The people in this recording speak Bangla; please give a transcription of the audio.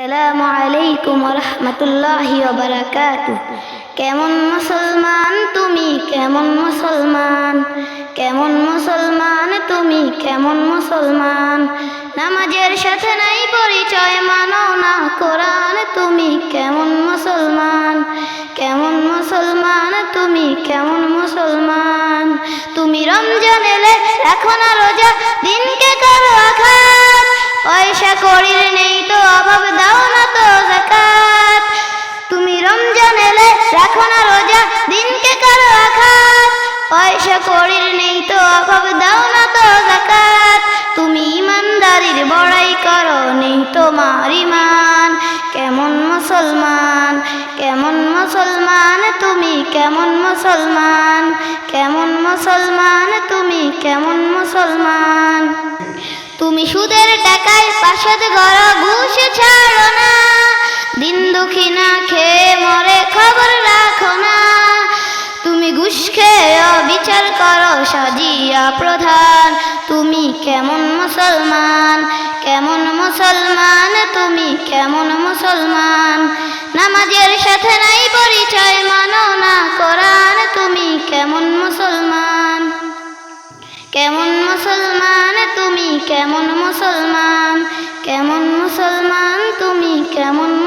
আসসালামু আলাইকুম রহমতুল্লাহি কেমন মুসলমান তুমি? কেমন মুসলমান? কেমন মুসলমান তুমি? কেমন মুসলমান? নামাজের সাথে নাই পরিচয়, মানো না কোরআন তুমি। কেমন মুসলমান? কেমন মুসলমান তুমি? কেমন মুসলমান? তুমি রমজান এলে রাখো না রোজা দিনকে পয়সা করির নেই তো অভাব, দাও না তো জাকাত তুমি ইমানদারির বড়াই করো, নেই তোমার ইমান। কেমন মুসলমান কেমন মুসলমান, তুমি কেমন মুসলমান। কেমন মুসলমান, তুমি কেমন মুসলমান। তুমি সুদের টাকায় পাশাদ গড়, ঘুষ ছাড়ো না। বিচার করো, সাজিয়া প্রধান। তুমি কেমন মুসলমান? কেমন মুসলমান? তুমি কেমন মুসলমান? নামাজের সাথে নাই পরিচয়, মানো না কোরআন। তুমি কেমন মুসলমান? কেমন মুসলমান? তুমি কেমন মুসলমান? কেমন মুসলমান? তুমি কেমন